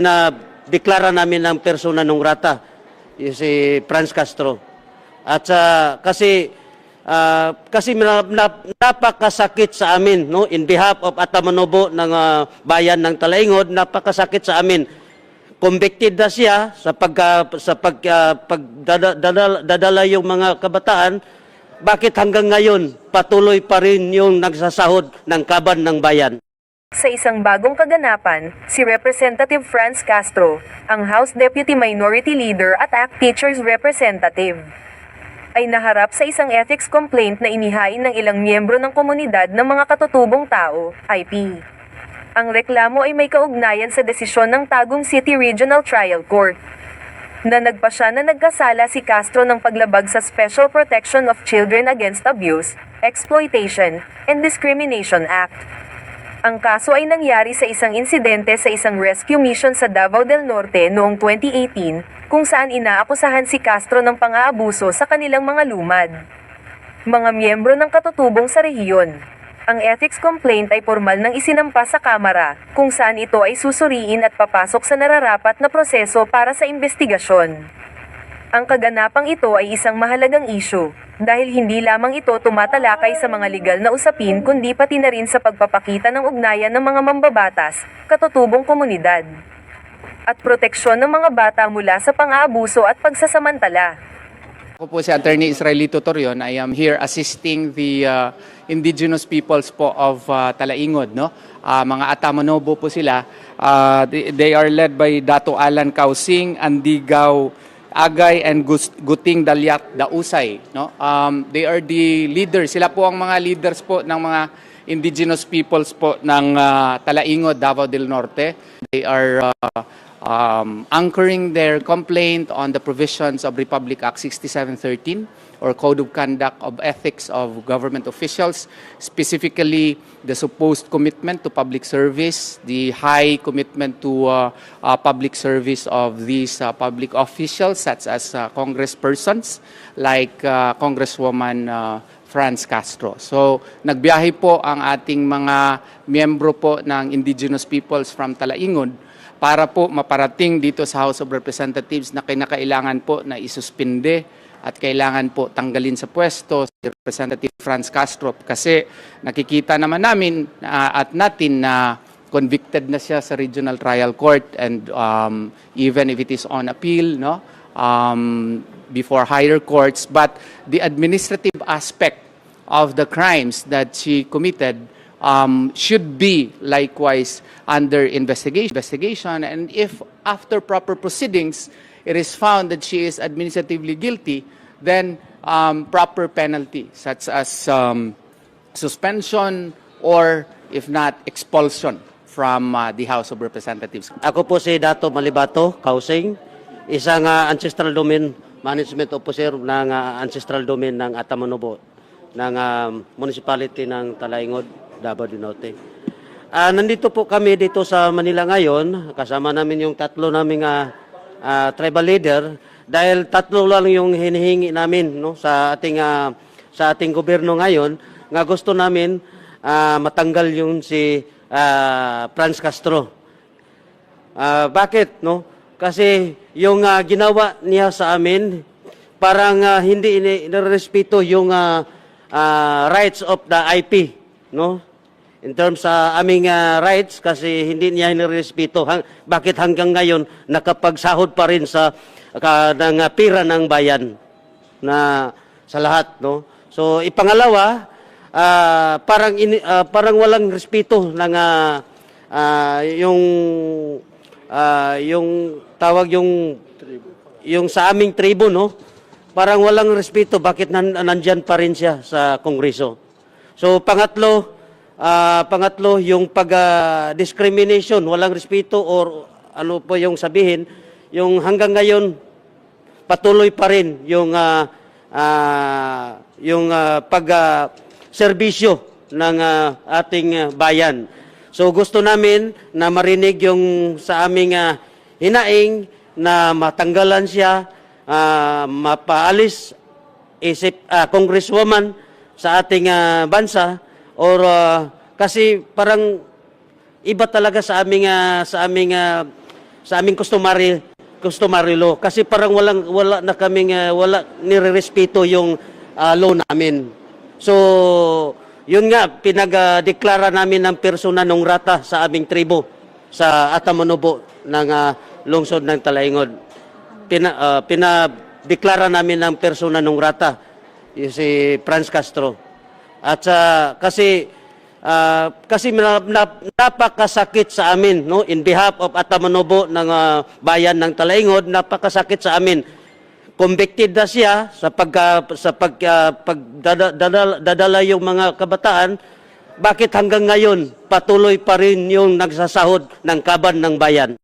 na deklara namin ng persona non grata, yung si Franz Castro. At sa kasi ah, kasi na, na- napakasakit sa amin no? In behalf of Atamanobo ng ah, bayan ng Talaingod napakasakit sa amin. Convicted na siya sa pagka sa pag ah, pagdada- dadala, dadala yung mga kabataan. Bakit hanggang ngayon patuloy pa rin yung nagsasahod ng kaban ng bayan Sa isang bagong kaganapan, si Representative Franz Castro, ang House Deputy Minority Leader at ACT Teachers Representative, ay naharap sa isang ethics complaint na inihain ng ilang miyembro ng komunidad ng mga katutubong tao, IP. Ang reklamo ay may kaugnayan sa desisyon ng Tagum City Regional Trial Court na nagpasya na nagkasala si Castro ng paglabag sa Special Protection of Children Against Abuse, Exploitation, and Discrimination Act. Ang kaso ay nangyari sa isang insidente sa isang rescue mission sa Davao del Norte noong 2018 kung saan inaakusahan si Castro ng pang-aabuso sa kanilang mga lumad. Mga miyembro ng katutubong sa rehiyon. Ang ethics complaint ay formal nang isinampa sa Kamara, kung saan ito ay susuriin at papasok sa nararapat na proseso para sa investigasyon. Ang kaganapang ito ay isang mahalagang issue, dahil hindi lamang ito tumatalakay sa mga legal na usapin kundi pati na rin sa pagpapakita ng ugnayan ng mga mambabatas, katutubong komunidad, at proteksyon ng mga bata mula sa pang-aabuso at pagsasamantala. Ako po si Attorney Israelito Torion. I am here assisting the uh, indigenous peoples po of uh, Talaingod. No? Ah, mga Atamanobo po sila. Ah, they, they are led by Dato Alan Kausing, Andigaw Agay, and Guting Dalyat Dausay. No? Um, they are the leaders. Sila po ang mga leaders po ng mga indigenous peoples po ng uh, Talaingod, Davao del Norte. They are uh, um, anchoring their complaint on the provisions of Republic Act 6713 or Code of Conduct of Ethics of Government Officials, specifically the supposed commitment to public service, the high commitment to uh, uh, public service of these uh, public officials, such as uh, congresspersons like uh, Congresswoman uh, Franz Castro. So, nagbiyahe po ang ating mga miyembro po ng indigenous peoples from Talaingod para po maparating dito sa House of Representatives na kinakailangan po na isuspinde at kailangan po tanggalin sa pwesto si Representative Franz Castro. Kasi nakikita naman namin ah, at natin na convicted na siya sa Regional Trial Court and um, even if it is on appeal no um, before higher courts. But the administrative aspect of the crimes that she committed um, should be likewise under investigation. investigation. And if after proper proceedings it is found that she is administratively guilty, then um, proper penalty such as um, suspension or if not expulsion from uh, the House of Representatives. Ako po si Dato Malibato, Kausing, isang ah, ancestral domain management officer ng ah, ancestral domain ng Atamanobo ng ah, municipality ng Talaingod, Davao del Norte. Ah, nandito po kami dito sa Manila ngayon, kasama namin yung tatlo naming ah, ah, tribal leader dahil tatlo lang yung hinihingi namin no sa ating ah, sa ating gobyerno ngayon nga gusto namin ah, matanggal yung si ah, Franz Castro. Ah, bakit no? Kasi yung ah, ginawa niya sa amin parang ah, hindi ini- inirespeto yung ah, ah, rights of the IP, no? In terms sa aming ah, rights kasi hindi niya inirespeto. Hang, bakit hanggang ngayon nakapagsahod pa rin sa ka, ng ah, pira ng bayan na sa lahat, no? So ipangalawa, ah, parang ini- ah, parang walang respeto ng ah, ah, yung ah, yung tawag yung yung sa aming tribo no parang walang respeto bakit nan, nandyan pa rin siya sa kongreso so pangatlo ah, pangatlo yung pag ah, discrimination walang respeto or ano po yung sabihin yung hanggang ngayon patuloy pa rin yung ah, ah, yung ah, pag ah, serbisyo ng ah, ating bayan. So gusto namin na marinig yung sa aming ah, hinaing na matanggalan siya, ah, mapaalis isip ah, congresswoman sa ating ah, bansa or ah, kasi parang iba talaga sa aming ah, sa aming ah, sa aming customary customary law kasi parang walang wala na kaming uh, wala nirerespeto yung uh, law namin. So, yun nga pinag-deklara namin ng persona non grata sa aming tribo sa Atamonobo ng uh, lungsod ng Talaingod. Pina, uh, pinadeklara namin ng persona non grata yung si Franz Castro. At uh, kasi ah, kasi na, na- napakasakit sa amin no? In behalf of Atamanobo ng ah, bayan ng Talaingod napakasakit sa amin. Convicted na siya sa pag sa pag ah, pagdada- dadala, dadala yung mga kabataan. Bakit hanggang ngayon patuloy pa rin yung nagsasahod ng kaban ng bayan